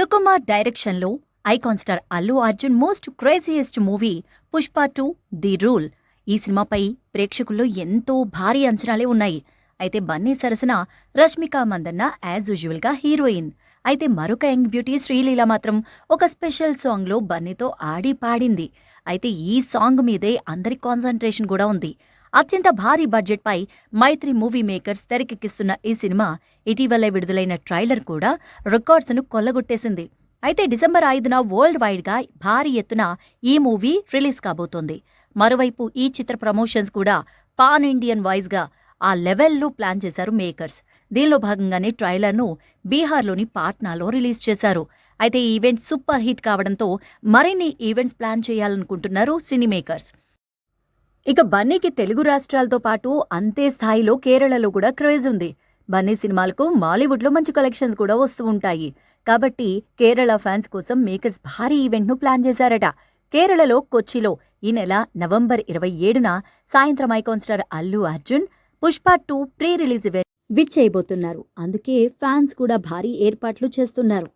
సుకుమార్ డైరెక్షన్లో icon star Allu Arjun most craziest movie Pushpa two the rule. ఈ సినిమాపై ప్రేక్షకుల్లో ఎంతో భారీ అంచనాలే ఉన్నాయి. అయితే బన్నీ సరసన రష్మిక మందన్న యాజ్ యూజువల్గా హీరోయిన్. అయితే మరొక యంగ్ బ్యూటీ శ్రీలీల మాత్రం ఒక స్పెషల్ సాంగ్లో బన్నీతో ఆడి పాడింది. అయితే ఈ సాంగ్ మీదే అందరి కాన్సన్ట్రేషన్ కూడా ఉంది. అత్యంత భారీ బడ్జెట్పై మైత్రి మూవీ మేకర్స్ తెరకెక్కిస్తున్న ఈ సినిమా ఇటీవలే విడుదలైన ట్రైలర్ కూడా రికార్డ్స్ను కొల్లగొట్టేసింది. అయితే డిసెంబర్ ఐదున వరల్డ్ వైడ్గా భారీ ఎత్తున ఈ మూవీ రిలీజ్ కాబోతోంది. మరోవైపు ఈ చిత్ర ప్రమోషన్స్ కూడా పాన్ ఇండియన్ వైజ్గా ఆ లెవెల్లో ప్లాన్ చేశారు మేకర్స్. దీనిలో భాగంగానే ట్రైలర్ను బీహార్లోని పాట్నాలో రిలీజ్ చేశారు. అయితే ఈ ఈవెంట్ సూపర్ హిట్ కావడంతో మరిన్ని ఈవెంట్స్ ప్లాన్ చేయాలనుకుంటున్నారు సినీ మేకర్స్ ఇక బన్నీకి తెలుగు రాష్ట్రాలతో పాటు అంతే స్థాయిలో కేరళలో కూడా క్రేజ్ ఉంది. బన్నీ సినిమాలకు మాలీవుడ్లో మంచి కలెక్షన్స్ కూడా వస్తూ ఉంటాయి. కాబట్టి కేరళ ఫ్యాన్స్ కోసం మేకర్స్ భారీ ఈవెంట్ను ప్లాన్ చేశారట. కేరళలో కొచ్చిలో ఈ నెల నవంబర్ ఇరవై ఏడున సాయంత్రం icon star Allu Arjun Pushpa two pre release event which చేయబోతున్నారు అందుకే ఫ్యాన్స్ కూడా భారీ ఏర్పాట్లు చేస్తున్నారు.